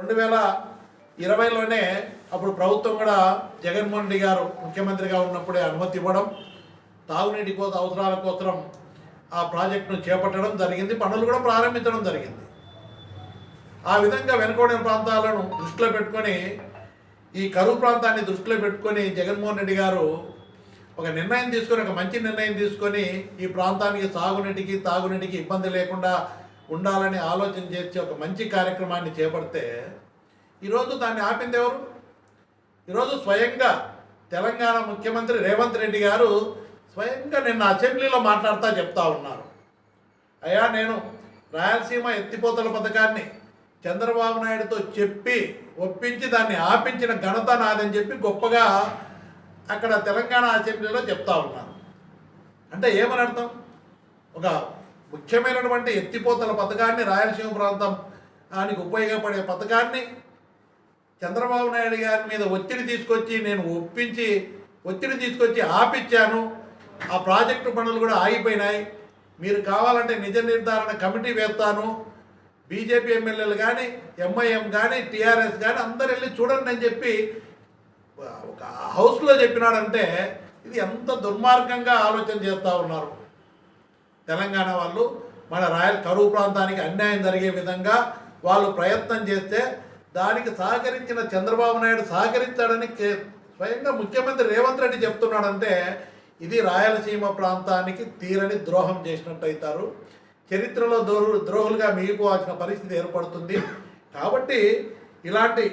రెండు వేల ఇరవైలోనే అప్పుడు ప్రభుత్వం కూడా జగన్మోహన్ రెడ్డి గారు ముఖ్యమంత్రిగా ఉన్నప్పుడే అనుమతి ఇవ్వడం తాగునీటి కోత అవసరాల కోసం ఆ ప్రాజెక్టును చేపట్టడం జరిగింది పనులు కూడా ప్రారంభించడం జరిగింది. ఆ విధంగా వెనుకబడిన ప్రాంతాలను దృష్టిలో పెట్టుకొని ఈ కరువు ప్రాంతాన్ని దృష్టిలో పెట్టుకొని జగన్మోహన్ రెడ్డి గారు ఒక నిర్ణయం తీసుకొని ఒక మంచి నిర్ణయం తీసుకొని ఈ ప్రాంతానికి సాగునీటికి తాగునీటికి ఇబ్బంది లేకుండా ఉండాలని ఆలోచన చేసి ఒక మంచి కార్యక్రమాన్ని చేపడితే ఈరోజు దాన్ని ఆపింది ఎవరు? ఈరోజు స్వయంగా తెలంగాణ ముఖ్యమంత్రి రేవంత్ రెడ్డి గారు స్వయంగా నిన్న అసెంబ్లీలో మాట్లాడుతూ చెప్తా ఉన్నారు. అయ్యా నేను రాయలసీమ ఎత్తిపోతల పథకాన్ని చంద్రబాబు నాయుడుతో చెప్పి ఒప్పించి దాన్ని ఆపించిన ఘనత నాదని చెప్పి గొప్పగా అక్కడ తెలంగాణ అసెంబ్లీలో చెప్తా ఉన్నారు. అంటే ఏమని అర్థం? ఒక ముఖ్యమైనటువంటి ఎత్తిపోతల పథకాన్ని రాయలసీమ ప్రాంతానికి ఉపయోగపడే పథకాన్ని చంద్రబాబు నాయుడు గారి మీద ఒత్తిడి తీసుకొచ్చి నేను ఒప్పించి ఒత్తిడి తీసుకొచ్చి ఆపిచ్చాను. ఆ ప్రాజెక్టు పనులు కూడా ఆగిపోయినాయి. మీరు కావాలంటే నిజ నిర్ధారణ కమిటీ వేస్తాను. బీజేపీ ఎమ్మెల్యేలు కానీ ఎంఐఎం కానీ టీఆర్ఎస్ కానీ అందరు వెళ్ళి చూడండి అని చెప్పి ఒక హౌస్లో చెప్పినాడంటే ఇది ఎంత దుర్మార్గంగా ఆలోచన చేస్తూ ఉన్నారు. తెలంగాణ వాళ్ళు మన రాయల్ కరువు ప్రాంతానికి అన్యాయం జరిగే విధంగా వాళ్ళు ప్రయత్నం చేస్తే దానికి సహకరించిన చంద్రబాబు నాయుడు సహకరించాడని కే- స్వయంగా ముఖ్యమంత్రి రేవంత్ రెడ్డి చెప్తున్నాడంటే ఇది రాయలసీమ ప్రాంతానికి తీరని ద్రోహం చేసినట్టు అవుతారు. చరిత్రలో ద్రోహు ద్రోహులుగా మిగిలిపోవాల్సిన పరిస్థితి ఏర్పడుతుంది. కాబట్టి ఇలాంటి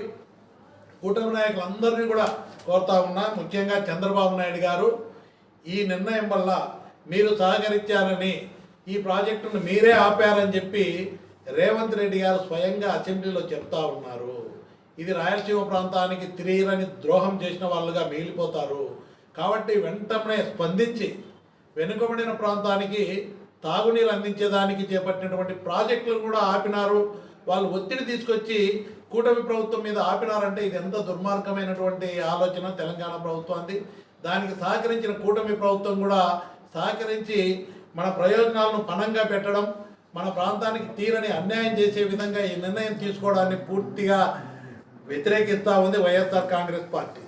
కూటమి నాయకులందరినీ కూడా కోరుతా ఉన్నా ముఖ్యంగా చంద్రబాబు నాయుడు గారు. ఈ నిర్ణయం వల్ల మీరు సహకరించారని ఈ ప్రాజెక్టును మీరే ఆపారని చెప్పి రేవంత్ రెడ్డి గారు స్వయంగా అసెంబ్లీలో చెప్తా ఉన్నారు. ఇది రాయలసీమ ప్రాంతానికి తిరిగిరని ద్రోహం చేసిన వాళ్ళుగా మిగిలిపోతారు. కాబట్టి వెంటనే స్పందించి వెనుకబడిన ప్రాంతానికి తాగునీరు అందించేదానికి చేపట్టినటువంటి ప్రాజెక్టులు కూడా ఆపినారు. వాళ్ళు ఒత్తిడి తీసుకొచ్చి కూటమి ప్రభుత్వం మీద ఆపినారంటే ఇది ఎంత దుర్మార్గమైనటువంటి ఆలోచన తెలంగాణ ప్రభుత్వానికి దానికి సహకరించిన కూటమి ప్రభుత్వం కూడా సహకరించి మన ప్రయోజనాలను పణంగా పెట్టడం మన ప్రాంతానికి తీరని అన్యాయం చేసే విధంగా ఈ నిర్ణయం తీసుకోవడాన్ని పూర్తిగా వ్యతిరేకిస్తూ ఉంది వైఎస్ఆర్ కాంగ్రెస్ పార్టీ.